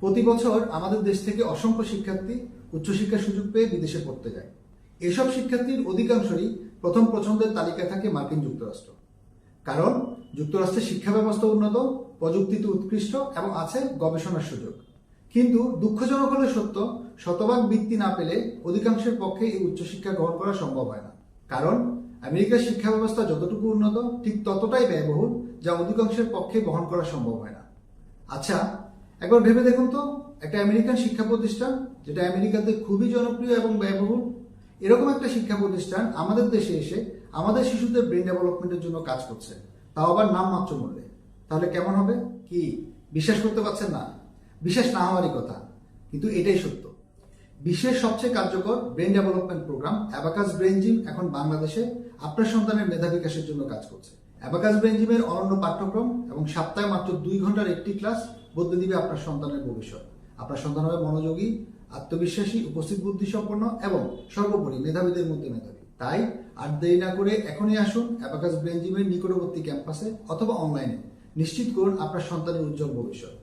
প্রতি বছর আমাদের দেশ থেকে অসংখ্য শিক্ষার্থী উচ্চশিক্ষার সুযোগ পেয়ে বিদেশে পড়তে যায়। এসব শিক্ষার্থীর অধিকাংশই প্রথম পছন্দের তালিকায় থাকে মার্কিন যুক্তরাষ্ট্র। কারণ যুক্তরাষ্ট্রের শিক্ষা ব্যবস্থা উন্নত, প্রযুক্তিতে উৎকৃষ্ট এবং আছে গবেষণার সুযোগ। কিন্তু দুঃখজনক হলে সত্য, শতভাগ বৃত্তি না পেলে অধিকাংশের পক্ষে এই উচ্চশিক্ষা গ্রহণ করা সম্ভব হয় না। কারণ আমেরিকার শিক্ষা ব্যবস্থা যতটুকু উন্নত, ঠিক ততটাই ব্যয়বহুল যা অধিকাংশের পক্ষে বহন করা সম্ভব হয় না। আচ্ছা একবার ভেবে দেখুন তো, একটা আমেরিকান শিক্ষা প্রতিষ্ঠান, যেটা আমেরিকাতে খুবই জনপ্রিয় এবং ব্যয়বহুল, এরকম একটা শিক্ষা প্রতিষ্ঠান আমাদের দেশে এসে আমাদের শিশুদের ব্রেন ডেভেলপমেন্টের জন্য কাজ করছে। তাও আবার নামমাত্র মূল্যে। তাহলে কেমন হবে? কি? বিশ্বাস করতে পারছেন না? বিশ্বাস না হওয়ারই কথা, কিন্তু এটাই সত্য। বিশ্বের সবচেয়ে কার্যকর brain development programme abacus brain gym এখন বাংলাদেশে আপনার সন্তানের মেধা বিকাশের জন্য কাজ করছে। অ্যাবাকাস বেঞ্জিমের জিমের অনন্য পাঠ্যক্রম এবং সপ্তাহে মাত্র দুই ঘণ্টার একটি ক্লাস বদলে দিবে আপনার সন্তানের ভবিষ্যৎ। আপনার সন্তান হবে মনোযোগী, আত্মবিশ্বাসী, উপস্থিত বুদ্ধিসম্পন্ন এবং সর্বোপরি মেধাবীদের মধ্যে মেধাবী। তাই আর দেরি না করে এখনই আসুন অ্যাবাকাস বেঞ্জিমের নিকটবর্তী ক্যাম্পাসে অথবা অনলাইনে। নিশ্চিত করুন আপনার সন্তানের উজ্জ্বল ভবিষ্যৎ।